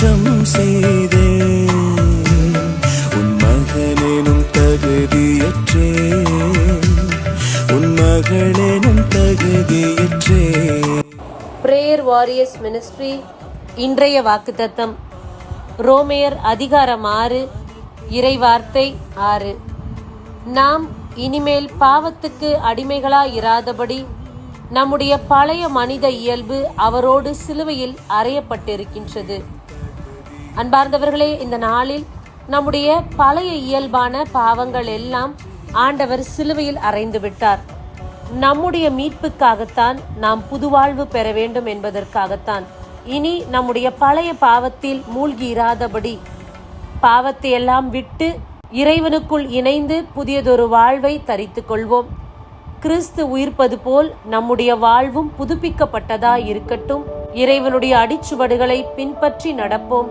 குற்றம் செய்தேன் உன் மகனெனும் தகுதியற்றே. உன் மகனெனும் தகுதியற்றே. பிரேயர் வாரியர்ஸ் மினிஸ்ட்ரி இன்றைய வாக்குத்தத்தம். ரோமேயர் அதிகாரம் ஆறு இறைவார்த்தை ஆறு. நாம் இனிமேல் பாவத்துக்கு அடிமைகளாயிராதபடி நம்முடைய பழைய மனித இயல்பு அவரோடு சிலுவையில் அறையப்பட்டிருக்கின்றது. அன்பார்ந்தவர்களே இந்த நாளில் நம்முடைய பழைய இயல்பான பாவங்கள் எல்லாம் ஆண்டவர் சிலுவையில் அறைந்து விட்டார். நம்முடைய மீட்புக்காகத்தான் நாம் புதுவாழ்வு பெற வேண்டும் என்பதற்காகத்தான். இனி நம்முடைய பழைய பாவத்தில் மூழ்கி இராதபடி பாவத்தை எல்லாம் விட்டு இறைவனுக்குள் இணைந்து புதியதொரு வாழ்வை தரித்து கொள்வோம். கிறிஸ்து உயிர்ப்பது போல் நம்முடைய வாழ்வும் புதுப்பிக்கப்பட்டதா இருக்கட்டும் இறைவனுடைய அடிச்சுவடுகளை பின்பற்றி நடப்போம்.